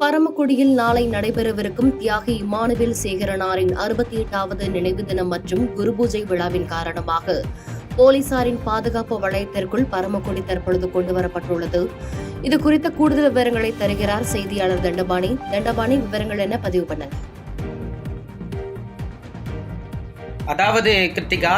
பரமக்குடியில் நாளை நடைபெறவிருக்கும் தியாகி இமானுவேல் சேகரனாரின் அறுபத்தி எட்டாவது நினைவு தினம் மற்றும் குருபூஜை விழாவின் காரணமாக போலீசாரின் பாதுகாப்பு வளையத்திற்குள் பரமக்குடி தற்பொழுது கொண்டுவரப்பட்டுள்ளது. இது குறித்த கூடுதல் விவரங்களை தருகிறார் செய்தியாளர் தண்டபாணி. தண்டபாணி விவரங்கள் என பதிவு பண்ணுங்க. அதாவது கிருத்திகா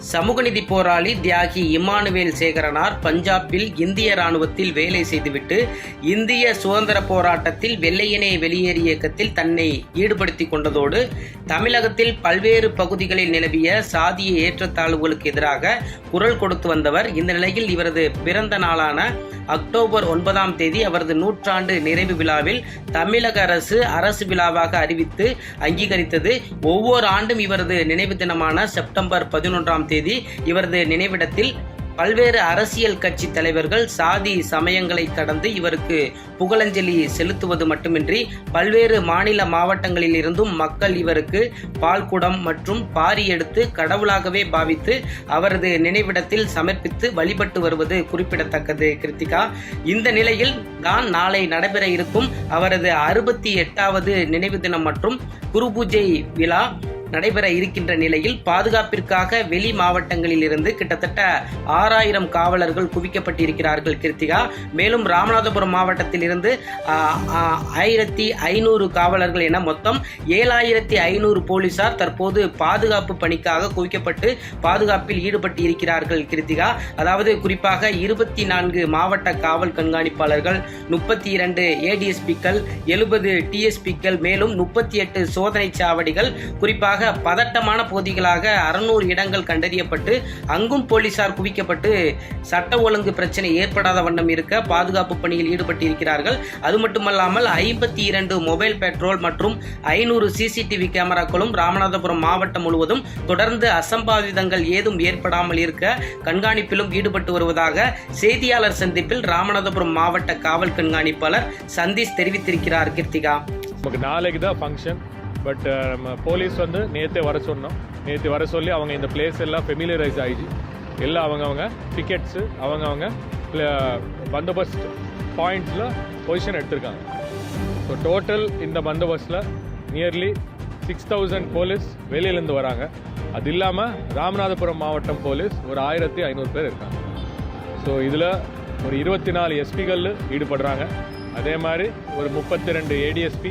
சமூக போராளி தியாகி இம்மானுவேல் சேகரனார் பஞ்சாபில் இந்திய ராணுவத்தில் வேலை செய்துவிட்டு இந்திய சுதந்திர போராட்டத்தில் வெள்ளையனே வெளியேறிய இயக்கத்தில் தன்னை ஈடுபடுத்திக் கொண்டதோடு தமிழகத்தில் பல்வேறு பகுதிகளில் நிலவிய சாதிய ஏற்றத்தாழ்வுகளுக்கு எதிராக குரல் கொடுத்து வந்தவர் இந்த நிலையில் இவரது பிறந்த நாளான அக்டோபர் ஒன்பதாம் தேதி அவரது நூற்றாண்டு நிறைவு விழாவில் தமிழக அரசு அரசு விழாவாக அறிவித்து அங்கீகரித்தது. ஒவ்வொரு ஆண்டும் இவரது நினைவு தினமான செப்டம்பர் பதினொன்றாம் தேதி இவரது நினைவிடத்தில் பல்வேறு அரசியல் கட்சி தலைவர்கள் சாதி சமயங்களை கடந்து இவருக்கு புகழஞ்சலி செலுத்துவது மட்டுமின்றி பல்வேறு மாநில மாவட்டங்களில் இருந்தும் மக்கள் இவருக்கு பால்குடம் மற்றும் பாரி எடுத்து கடவுளாகவே பாவித்து அவரது நினைவிடத்தில் சமர்ப்பித்து வழிபட்டு வருவது குறிப்பிடத்தக்கது. கிருத்திகா இந்த நிலையில் தான் நாளை நடைபெற இருக்கும் அவரது அறுபத்தி எட்டாவது நினைவு தினம் மற்றும் குரு பூஜை விழா நடைபெற இருக்கின்ற நிலையில் பாதுகாப்பிற்காக வெளி மாவட்டங்களில் இருந்து கிட்டத்தட்ட ஆறாயிரம் காவலர்கள் குவிக்கப்பட்டிருக்கிறார்கள் கிருத்திகா. மேலும் ராமநாதபுரம் மாவட்டத்தில் இருந்து ஆயிரத்தி ஐநூறு காவலர்கள் என மொத்தம் ஏழாயிரத்தி ஐநூறு போலீசார் தற்போது பாதுகாப்பு பணிக்காக குவிக்கப்பட்டு பாதுகாப்பில் ஈடுபட்டு இருக்கிறார்கள் கிருத்திகா. அதாவது குறிப்பாக இருபத்தி நான்கு மாவட்ட காவல் கண்காணிப்பாளர்கள் முப்பத்தி இரண்டு ஏடிஎஸ்பிக்கள் எழுபது டிஎஸ்பிக்கள் மேலும் முப்பத்தி எட்டு சோதனை சாவடிகள் குறிப்பாக பதட்டமான பகுதிகளாக அறுநூறு இடங்கள் கண்டறியப்பட்டு அங்கும் போலீசார் குவிக்கப்பட்டு சட்ட ஒழுங்கு பிரச்சனை ஏற்படாத வண்ணம் இருக்க பாதுகாப்பு பணியில் ஈடுபட்டு இருக்கிறார்கள் அது மட்டுமல்லாமல் ஐம்பத்தி இரண்டு மொபைல் பெட்ரோல் மற்றும் ஐநூறு சிசிடிவி கேமராக்களும் ராமநாதபுரம் மாவட்டம் முழுவதும் தொடர்ந்து அசம்பாவிதங்கள் ஏதும் ஏற்படாமல் இருக்க கண்காணிப்பிலும் ஈடுபட்டு வருவதாக செய்தியாளர் சந்திப்பில் ராமநாதபுரம் மாவட்ட காவல் கண்காணிப்பாளர் சந்தீஷ் தெரிவித்திருக்கிறார் கீர்த்திகா. நமக்கு நாளைக்கு தான் ஃபங்க்ஷன் பட் uh, நம்ம போலீஸ் வந்து நேற்றே வர சொன்னோம். நேற்று வர சொல்லி அவங்க இந்த பிளேஸ் எல்லாம் ஃபெமிலியரைஸ் ஆகிடுச்சு எல்லாம் அவங்கவுங்க டிக்கெட்ஸு அவங்கவுங்க அவங்க பந்தோபஸ்த் பாயிண்ட்ஸில் பொசிஷன் எடுத்திருக்காங்க. ஸோ டோட்டல் இந்த பந்தோபஸ்தில் நியர்லி சிக்ஸ் தௌசண்ட் போலீஸ் வெளியிலேருந்து வராங்க. அது இல்லாமல் ராமநாதபுரம் மாவட்டம் போலீஸ் ஒரு ஆயிரத்தி ஐநூறு பேர் இருக்காங்க. ஸோ இதில் ஒரு இருபத்தி நாலு எஸ்பிகள் ஈடுபடுறாங்க. அதே மாதிரி ஒரு முப்பத்தி ரெண்டு ஏடிஎஸ்பி